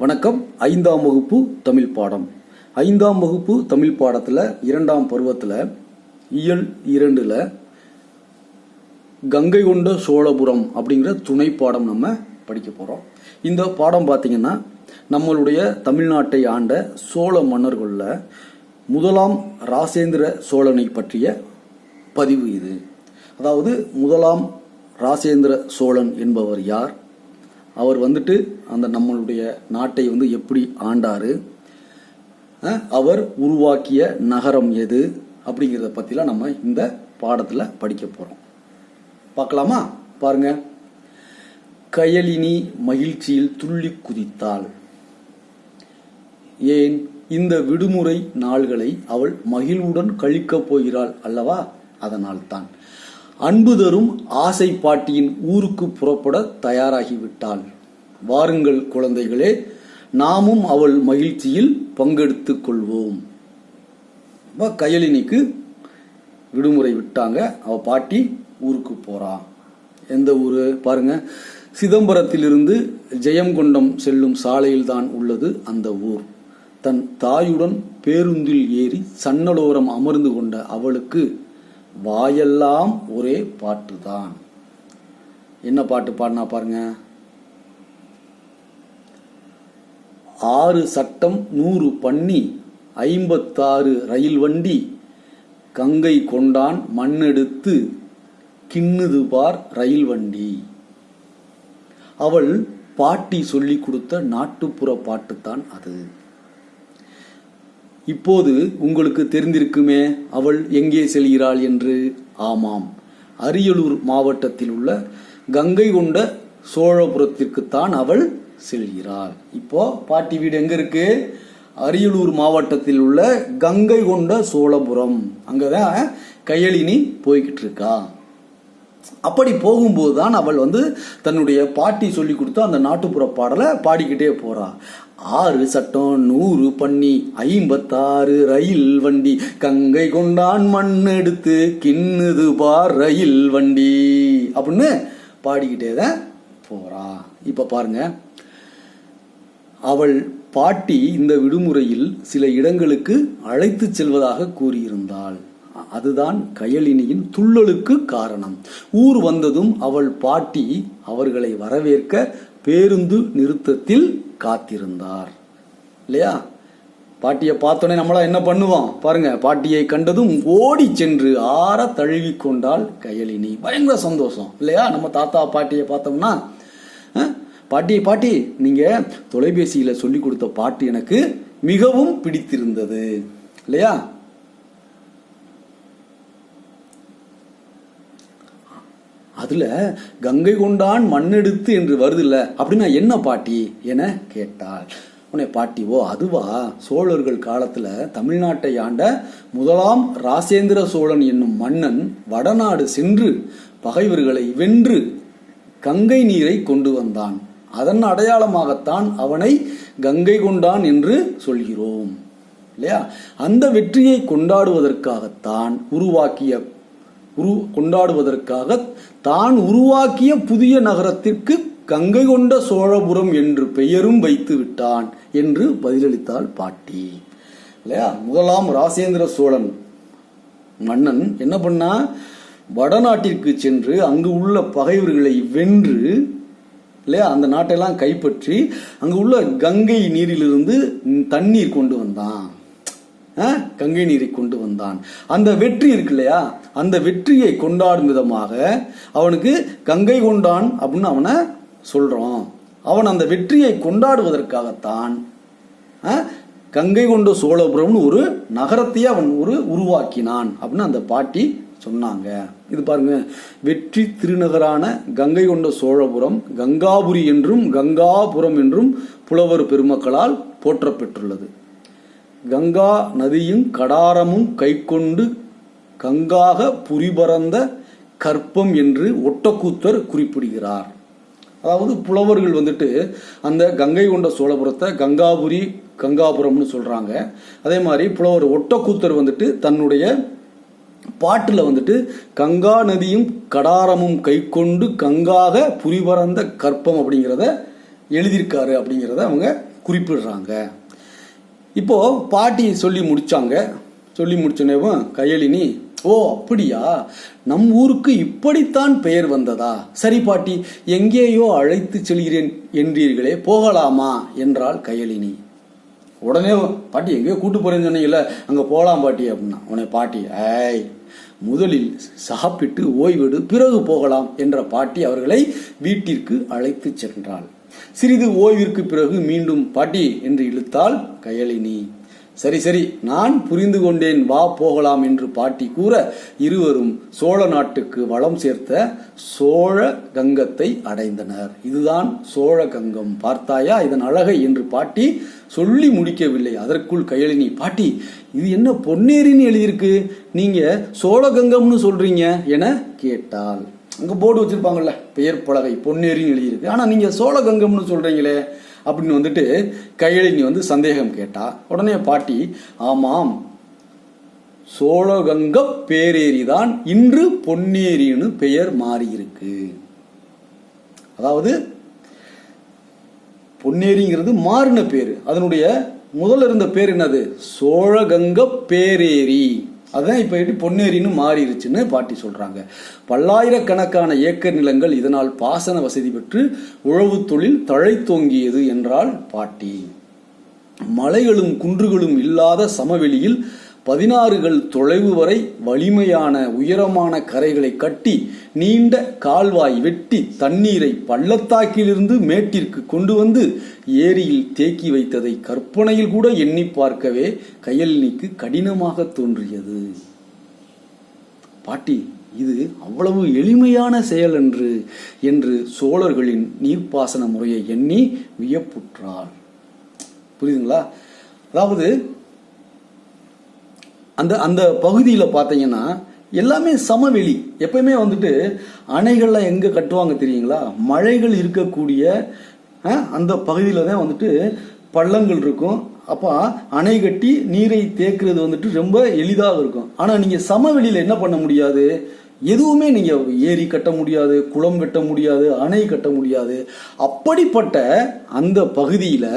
வணக்கம். ஐந்தாம் வகுப்பு தமிழ் பாடம். ஐந்தாம் வகுப்பு தமிழ் பாடத்தில் இரண்டாம் பருவத்தில் இயல் இரண்டில் கங்கை கொண்ட சோழபுரம் அப்படிங்கிற துணை பாடம் நம்ம படிக்க போகிறோம் இந்த பாடம் பார்த்தீங்கன்னா நம்மளுடைய தமிழ்நாட்டை ஆண்ட சோழ மன்னர்களில் முதலாம் ராசேந்திர சோழனை பற்றிய பதிவு இது. அதாவது முதலாம் ராசேந்திர சோழன் என்பவர் யார்? அவர் வந்துட்டு அந்த நம்மளுடைய நாட்டை வந்து எப்படி ஆண்டாரு? அவர் உருவாக்கிய நகரம் எது? அப்படிங்கிறத பற்றிலாம் நம்ம இந்த பாடத்தில் படிக்க போகிறோம் பார்க்கலாமா? பாருங்க. கயலினி மகிழ்ச்சியில் துள்ளி குதித்தாள். ஏன்? இந்த விடுமுறை நாள்களை அவள் மகிழ்வுடன் கழிக்கப் போகிறாள் அல்லவா? அதனால்தான். அன்பு தரும் ஆசை பாட்டியின் ஊருக்கு புறப்பட தயாராகிவிட்டாள். வாருங்கள் குழந்தைகளே நாமும் அவள் மகிழ்ச்சியில் பங்கெடுத்து கொள்வோம். அப்ப கயலினிக்கு விடுமுறை விட்டாங்க. அவ பாட்டி ஊருக்கு போறா. எந்த ஊரு? பாருங்க. சிதம்பரத்திலிருந்து ஜெயங்கொண்டம் செல்லும் சாலையில்தான் உள்ளது அந்த ஊர். தன் தாயுடன் பேருந்தில் ஏறி சன்னலோரம் அமர்ந்து கொண்ட அவளுக்கு வாயெல்லாம் ஒரே பாட்டுதான். என்ன பாட்டு பாடினா பாருங்க. ஆறு சட்டம் நூறு பண்ணி ஐம்பத்தாறு ரயில் வண்டி கங்கை கொண்டான் மண்ணெடுத்து கிண்ணுது பார் ரயில் வண்டி. அவள் பாட்டி சொல்லிக் கொடுத்த நாட்டுப்புற பாட்டுத்தான் அது. இப்போது உங்களுக்கு தெரிந்திருக்குமே அவள் எங்கே செல்கிறாள் என்று? ஆமாம் அரியலூர் மாவட்டத்தில் உள்ள கங்கை கொண்ட சோழபுரத்திற்குத்தான் அவள் செல்கிறாள் இப்போ பாட்டி வீடு எங்க இருக்கு? அரியலூர் மாவட்டத்தில் உள்ள கங்கை கொண்ட சோழபுரம். அங்கதான் கையளினி போய்கிட்டு இருக்கா. அப்படி போகும்போது தான் அவள் வந்து தன்னுடைய பாட்டி சொல்லி கொடுத்த அந்த நாட்டுப்புற பாடலை பாடிக்கிட்டே போறா. ஆறு சட்டம் நூறு பண்ணி ஐம்பத்தாறு ரயில் வண்டி. கங்கை கொண்டான் மண் எடுத்து கிண்ணுது பார் ரயில் வண்டி. அப்படின்னு பாடிக்கிட்டே தான் போறா. இப்ப பாருங்க. அவள் பாட்டி இந்த விடுமுறையில் சில இடங்களுக்கு அழைத்துச் செல்வதாக கூறியிருந்தாள். அதுதான் கயலினியின் துள்ளலுக்கு காரணம். ஊர் வந்ததும் அவள் பாட்டி அவர்களை வரவேற்க பேருந்து நிறுத்தத்தில் காத்திருந்தார். இல்லையா? பாட்டியை பார்த்தோன்னே நம்மளா என்ன பண்ணுவோம்? பாருங்க பாட்டியை கண்டதும் ஓடி சென்று ஆற தழுவி கொண்டாள் கயலினி. பயங்கர சந்தோஷம் இல்லையா? நம்ம தாத்தா பாட்டியை பார்த்தோம்னா பாட்டி பாட்டி நீங்க தொலைபேசியில சொல்லி கொடுத்த பாட்டு எனக்கு மிகவும் பிடித்திருந்தது. இல்லையா? அதுல கங்கை கொண்டான் மண்ணெடுத்து என்று வருதுல்ல அப்படின்னா என்ன பாட்டி என கேட்டாள். உன்னை பாட்டி ஓ அதுவா? சோழர்கள் காலத்துல தமிழ்நாட்டை ஆண்ட முதலாம் ராசேந்திர சோழன் என்னும் மன்னன் வடநாடு சென்று பகைவர்களை வென்று கங்கை நீரை கொண்டு வந்தான். அதன் அடையாளமாகத்தான் அவனை கங்கை கொண்டான் என்று சொல்கிறோம். இல்லையா? அந்த வெற்றியை கொண்டாடுவதற்காகத்தான் உருவாக்கிய உரு கொண்டாடுவதற்காக தான் உருவாக்கிய புதிய நகரத்திற்கு கங்கை கொண்ட சோழபுரம் என்று பெயரும் வைத்து விட்டான் என்று பதிலளித்தாள் பாட்டி. இல்லையா? முதலாம் ராசேந்திர சோழன் மன்னன் என்ன பண்ணா வடநாட்டிற்கு சென்று அங்கு உள்ள பகைவர்களை வென்று இல்லையா அந்த நாட்டையெல்லாம் கைப்பற்றி அங்கே உள்ள கங்கை நீரிலிருந்து தண்ணீர் கொண்டு வந்தான். ஆ? கங்கை நீரை கொண்டு வந்தான். அந்த வெற்றி இருக்கு இல்லையா? அந்த வெற்றியை கொண்டாடும் விதமாக அவனுக்கு கங்கை கொண்டான் அப்படின்னு அவனை சொல்கிறோம் அவன் அந்த வெற்றியை கொண்டாடுவதற்காகத்தான் ஆ? கங்கை கொண்ட சோழபுரம்னு ஒரு நகரத்தையே அவன் ஒரு உருவாக்கினான் அப்படின்னு அந்த பாட்டி சொன்னாங்க. இது பாருங்க. வெற்றி திருநகரான கங்கை கொண்ட சோழபுரம் கங்காபுரி என்றும் கங்காபுரம் என்றும் புலவர் பெருமக்களால் போற்றப்பெற்றுள்ளது. கங்கா நதியும் கடாரமும் கைக்கொண்டு கங்காக புரிபரந்த கற்பம் என்று ஒட்டக்கூத்தர் குறிப்பிடுகிறார். அதாவது புலவர்கள் வந்துட்டு அந்த கங்கை கொண்ட சோழபுரத்தை கங்காபுரி கங்காபுரம்னு சொல்றாங்க. அதே மாதிரி புலவர் ஒட்டக்கூத்தர் வந்துட்டு தன்னுடைய பாட்டில் வந்துட்டு கங்கா நதியும் கடாரமும் கைக்கொண்டு கங்காக புரிபரந்த கற்பம் அப்படிங்கிறத எழுதியிருக்காரு அப்படிங்கிறத அவங்க குறிப்பிடுறாங்க. இப்போது பாட்டி சொல்லி முடிச்சாங்க. சொல்லி முடிச்சனேவும் கையலினி ஓ அப்படியா? நம் ஊருக்கு இப்படித்தான் பெயர் வந்ததா? சரி பாட்டி எங்கேயோ அழைத்து செல்கிறேன் என்றீர்களே போகலாமா? என்றாள் கையலினி உடனே பாட்டி எங்கேயோ கூட்டு போறேன்னு சொன்னீங்கல்ல அங்கே போகலாம் பாட்டி அப்படின்னா. உடனே பாட்டி ஐய் முதலில் சாப்பிட்டு ஓய்வெடு பிறகு போகலாம் என்ற பாட்டி அவர்களை வீட்டிற்கு அழைத்து சென்றாள். சிறிது ஓய்விற்கு பிறகு மீண்டும் பாட்டி என்று இழுத்தாள் கயலினி. சரி சரி நான் புரிந்து கொண்டேன் வா போகலாம் என்று பாட்டி கூற இருவரும் சோழ நாட்டுக்கு வளம் சேர்த்த சோழ கங்கத்தை அடைந்தனர். இதுதான் சோழ கங்கம். பார்த்தாயா இதன் அழகை என்று பாட்டி சொல்லி முடிக்கவில்லை. அதற்குள் கையளினி பாட்டி இது என்ன பொன்னேரின்னு எழுதியிருக்கு? நீங்க சோழகங்கம்னு சொல்றீங்க என கேட்டாள். அங்கே போர்டு வச்சிருப்பாங்கல்ல பெயர் பலகை பொன்னேரின்னு எழுதியிருக்கு. ஆனால் நீங்கள் சோழ சோழகங்கம்னு சொல்கிறீங்களே அப்படின்னு வந்துட்டு கையெழுங்கி வந்து சந்தேகம் கேட்டா உடனே பாட்டி ஆமாம் சோழகங்க பேரேரி தான் இன்று பொன்னேரின்னு பெயர் மாறியிருக்கு. அதாவது பொன்னேரிங்கிறது மாறின பேர். அதனுடைய முதல்ல இருந்த பேர் என்னது? சோழகங்க பேரேரி அதான் இப்போ எப்படி பொன்னேரின்னு மாறிடுச்சுன்னு பாட்டி சொல்றாங்க. பல்லாயிரக்கணக்கான ஏக்கர் நிலங்கள் இதனால் பாசன வசதி பெற்று உழவு தொழில் தழைத்தோங்கியது என்றால் பாட்டி. மலைகளும் குன்றுகளும் இல்லாத சமவெளியில் பதினாறுகள் தொலைவு வரை வலிமையான உயரமான கரைகளை கட்டி நீண்ட கால்வாய் வெட்டி தண்ணீரை பள்ளத்தாக்கிலிருந்து மேட்டிற்கு கொண்டு வந்து ஏரியில் தேக்கி வைத்ததை கற்பனையில் கூட எண்ணி பார்க்கவே கயல்னிக்கு கடினமாக தோன்றியது. பாட்டி இது அவ்வளவு எளிமையான செயல் என்று என்று சோழர்களின் நீர்ப்பாசன முறையை எண்ணி வியப்புற்றாள். புரியுதுங்களா? அதாவது அந்த அந்த பகுதியில் பார்த்தீங்கன்னா எல்லாமே சமவெளி. எப்பயுமே வந்துட்டு அணைகள்லாம் எங்கே கட்டுவாங்க தெரியுங்களா? மழைகள் இருக்கக்கூடிய அந்த பகுதியில் தான் வந்துட்டு பள்ளங்கள் இருக்கும். அப்போ அணை கட்டி நீரை தேக்குறது வந்துட்டு ரொம்ப எளிதாக இருக்கும். ஆனால் நீங்கள் சமவெளியில் என்ன பண்ண முடியாது? எதுவுமே நீங்கள் ஏரி கட்ட முடியாது குளம் கட்ட முடியாது அணை கட்ட முடியாது. அப்படிப்பட்ட அந்த பகுதியில்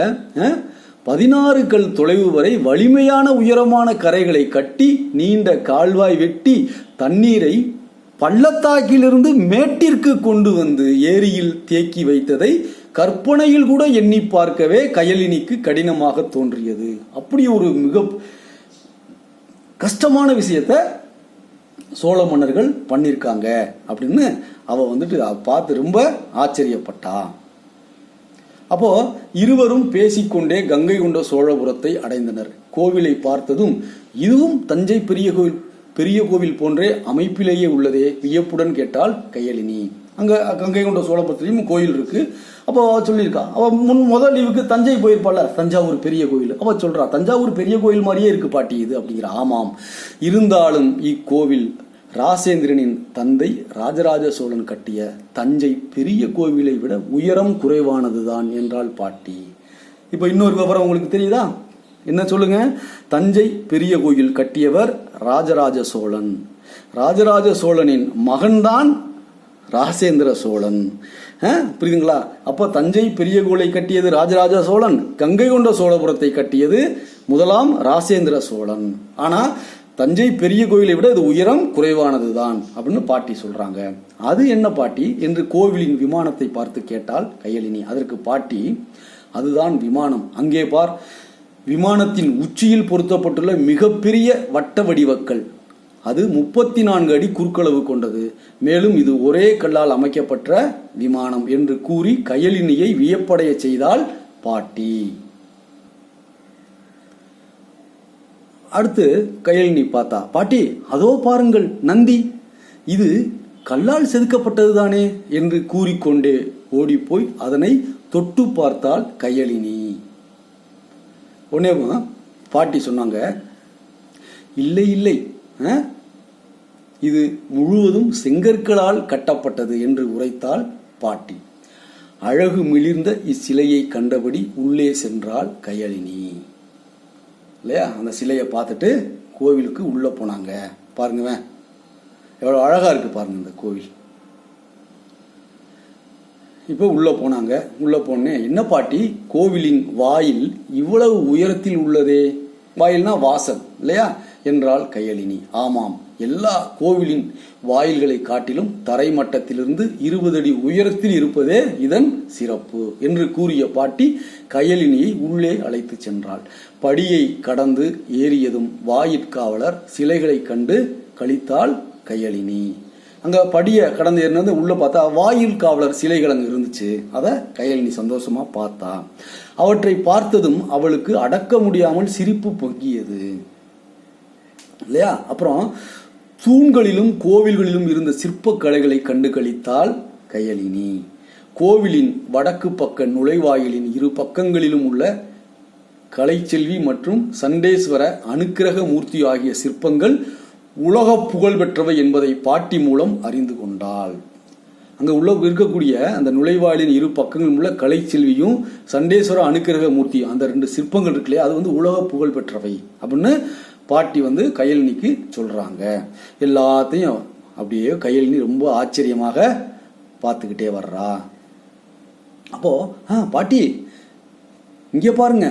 பதினாறு கல் தொலைவு வரை வலிமையான உயரமான கரைகளை கட்டி நீண்ட கால்வாய் வெட்டி தண்ணீரை பள்ளத்தாக்கிலிருந்து மேட்டிற்கு கொண்டு வந்து ஏரியில் தேக்கி வைத்ததை கற்பனையில் கூட எண்ணி பார்க்கவே கயலினிக்கு கடினமாக தோன்றியது. அப்படி ஒரு மிக கஷ்டமான விஷயத்த சோழ மன்னர்கள் பண்ணியிருக்காங்க அப்படின்னு அவ வந்துட்டு பார்த்து ரொம்ப ஆச்சரியப்பட்டான் அப்போ இருவரும் பேசிக்கொண்டே கங்கை கொண்ட சோழபுரத்தை அடைந்தனர். கோவிலை பார்த்ததும் இதுவும் தஞ்சை பெரிய கோவில் பெரிய கோவில் போன்றே அமைப்பிலேயே உள்ளதே வியப்புடன் கேட்டால் கையலினி அங்க கங்கை கொண்ட சோழபுரத்திலையும் கோயில் இருக்கு. அப்போ அவ சொல்லியிருக்கா அவ முன் முதல் லீவுக்கு தஞ்சை போயிருப்பாள் தஞ்சாவூர் பெரிய கோயில். அவ சொல்றா தஞ்சாவூர் பெரிய கோயில் மாதிரியே இருக்கு பாட்டி இது அப்படிங்கிற. ஆமாம் இருந்தாலும் இக்கோவில் ராசேந்திரனின் தந்தை ராஜராஜ சோழன் கட்டிய தஞ்சை பெரிய கோவிலை விட உயரம் குறைவானதுதான் என்றாள் பாட்டி. இப்போ இன்னொரு விவரம் உங்களுக்கு தெரியுதா? என்ன சொல்லுங்க? தஞ்சை பெரிய கோயில் கட்டியவர் ராஜராஜ சோழன். ராஜராஜ சோழனின் மகன்தான் ராசேந்திர சோழன். புரியுதுங்களா? அப்போ தஞ்சை பெரிய கோயிலை கட்டியது ராஜராஜ சோழன் கங்கை கொண்ட சோழபுரத்தை கட்டியது முதலாம் ராசேந்திர சோழன். ஆனா தஞ்சை பெரிய கோயிலை விட இது உயரம் குறைவானது தான் அப்படின்னு பாட்டி சொல்றாங்க. அது என்ன பாட்டி? என்று கோவிலின் விமானத்தை பார்த்து கேட்டால் கையலினி அதற்கு பாட்டி அதுதான் விமானம். அங்கே பார் விமானத்தின் உச்சியில் பொருத்தப்பட்டுள்ள மிகப்பெரிய வட்ட வடிவக்கல். அது முப்பத்தி நான்கு அடி குறுக்களவு கொண்டது. மேலும் இது ஒரே கல்லால் அமைக்கப்பட்ட விமானம் என்று கூறி கையலினியை வியப்படைய செய்தால் பாட்டி. அடுத்து கையலினி பார்த்தா. பாட்டி அதோ பாருங்கள் நந்தி. இது கல்லால் செதுக்கப்பட்டது தானே என்று கூறிக்கொண்டே ஓடிப்போய் அதனை தொட்டு பார்த்தால் கையலினி. உடனே பாட்டி சொன்னாங்க இல்லை இல்லை ஆ? இது முழுவதும் செங்கற்களால் கட்டப்பட்டது என்று உரைத்தாள் பாட்டி. அழகு மிளிர்ந்த இச்சிலையை கண்டபடி உள்ளே சென்றாள் கையலினி. இல்லையா? அந்த சிலையை பார்த்துட்டு கோவிலுக்கு உள்ளே போனாங்க. பாருங்க எவ்வளோ அழகாக இருக்கு பாருங்க இந்த கோவில். இப்போ உள்ளே போனாங்க. உள்ளே போனேன் என்ன பாட்டி? கோவிலின் வாயில் இவ்வளவு உயரத்தில் உள்ளதே. வாயில்னா வாசல் இல்லையா? என்றாள் கையளினி ஆமாம் எல்லா கோவிலின் வாயில்களை காட்டிலும் தரைமட்டத்திலிருந்து இருபது அடி உயரத்தில் இருப்பதே இதன் சிறப்பு என்று கூறிய பாட்டி கையலினியை உள்ளே அழைத்து சென்றாள். படியை கடந்து ஏறியதும் வாயிற்காவலர் சிலைகளை கண்டு கழித்தாள் கையலினி. அங்க படியை கடந்து ஏறினது உள்ள பார்த்தா வாயில் காவலர் சிலைகள் அங்க இருந்துச்சு. அதை கையலினி சந்தோஷமா பார்த்தா. அவற்றை பார்த்ததும் அவளுக்கு அடக்க முடியாமல் சிரிப்பு பொங்கியது. இல்லையா? அப்புறம் தூண்களிலும் கோவில்களிலும் இருந்த சிற்பக் கலைகளை கண்டு கழித்தாள் கையலினி. கோவிலின் வடக்கு பக்க நுழைவாயிலின் இரு பக்கங்களிலும் உள்ள கலைச்செல்வி மற்றும் சண்டேஸ்வர அனுக்கிரக மூர்த்தி ஆகிய சிற்பங்கள் உலக புகழ் பெற்றவை என்பதை பாட்டி மூலம் அறிந்து கொண்டாள். அங்கே உள்ள இருக்கக்கூடிய அந்த நுழைவாயிலின் இரு பக்கங்களும் உள்ள கலைச்செல்வியும் சண்டேஸ்வர அனுக்கிரக மூர்த்தி அந்த ரெண்டு சிற்பங்கள் இருக்கு இல்லையா? அது வந்து உலக புகழ் பெற்றவை அப்படின்னு பாட்டி வந்து கையலினிக்கு சொல்கிறாங்க எல்லாத்தையும் அப்படியே கையலினி ரொம்ப ஆச்சரியமாக பார்த்துக்கிட்டே வர்றா. அப்போது ஆ பாட்டி இங்கே பாருங்க.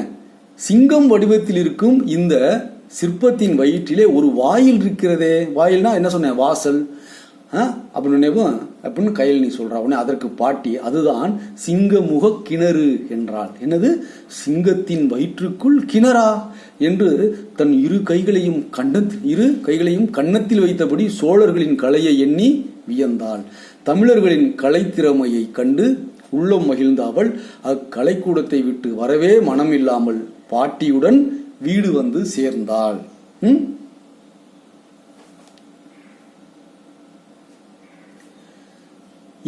சிங்கம் வடிவத்தில் இருக்கும் இந்த சிற்பத்தின் வயிற்றிலே ஒரு வாயில் இருக்கிறதே. வாயில்னா என்ன சொன்னேன்? வாசல். ஆ? அப்படின்னு அப்படின்னு கையில் நீ சொல்கிறா உடனே அதற்கு பாட்டி அதுதான் சிங்கமுக கிணறு என்றாள். என்னது? சிங்கத்தின் வயிற்றுக்குள் கிணறா என்று தன் இரு கைகளையும் கண்ணத் இரு கைகளையும் கன்னத்தில் வைத்தபடி சோழர்களின் கலையை எண்ணி வியந்தாள். தமிழர்களின் கலைத்திறமையை கண்டு உள்ளம் மகிழ்ந்த அவள் அக்கலைக்கூடத்தை விட்டு வரவே மனமில்லாமல் பாட்டியுடன் வீடு வந்து சேர்ந்தாள். ம்?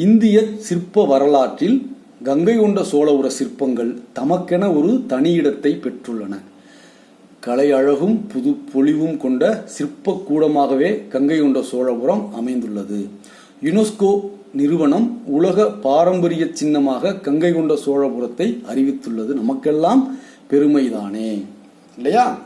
இந்திய சிற்ப வரலாற்றில் கங்கை கொண்ட சோழபுர சிற்பங்கள் தமக்கென ஒரு தனியிடத்தை பெற்றுள்ளன. கலை அழகும் புது பொலிவும் கொண்ட சிற்ப கூடமாகவே கங்கை கொண்ட சோழபுரம் அமைந்துள்ளது. யுனெஸ்கோ நிறுவனம் உலக பாரம்பரிய சின்னமாக கங்கை கொண்ட சோழபுரத்தை அறிவித்துள்ளது. நமக்கெல்லாம் பெருமைதானே. இல்லையா?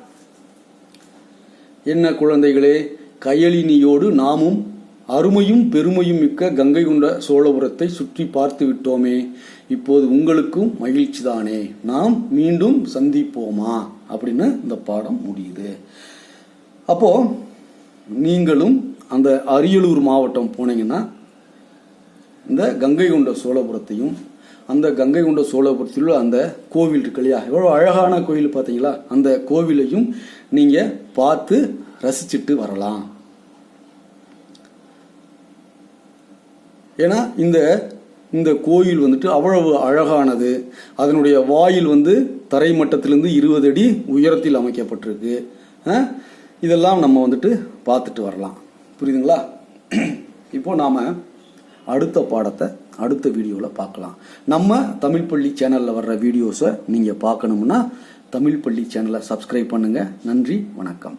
என்ன குழந்தைகளே கையளினியோடு நாமும் அருமையும் பெருமையும் மிக்க கங்கை கொண்ட சோழபுரத்தை சுற்றி பார்த்து விட்டோமே இப்போது உங்களுக்கும் மகிழ்ச்சி தானே நாம் மீண்டும் சந்திப்போமா? அப்படின்னு இந்த பாடம் முடியுது. அப்போ நீங்களும் அந்த அரியலூர் மாவட்டம் போனீங்கன்னா இந்த கங்கை கொண்ட சோழபுரத்தையும் அந்த கங்கை கொண்ட சோழபுரத்தில் உள்ள அந்த கோவில் இருக்கு இல்லையா? எவ்வளோ அழகான கோவில் பார்த்தீங்களா? அந்த கோவிலையும் நீங்கள் பார்த்து ரசிச்சுட்டு வரலாம். ஏன்னா இந்த இந்த கோயில் வந்துட்டு அவ்வளவு அழகானது. அதனுடைய வாயில் வந்து தரை மட்டத்திலிருந்து இருபது அடி உயரத்தில் அமைக்கப்பட்டிருக்கு. இதெல்லாம் நம்ம வந்துட்டு பார்த்துட்டு வரலாம். புரியுதுங்களா? இப்போ நாம் அடுத்த பாடத்தை அடுத்த வீடியோவில் பார்க்கலாம். நம்ம தமிழ் பள்ளி சேனலில் வர்ற வீடியோஸை நீங்கள் பார்க்கணும்னா தமிழ் பள்ளி சேனலை சப்ஸ்கிரைப் பண்ணுங்கள் நன்றி வணக்கம்.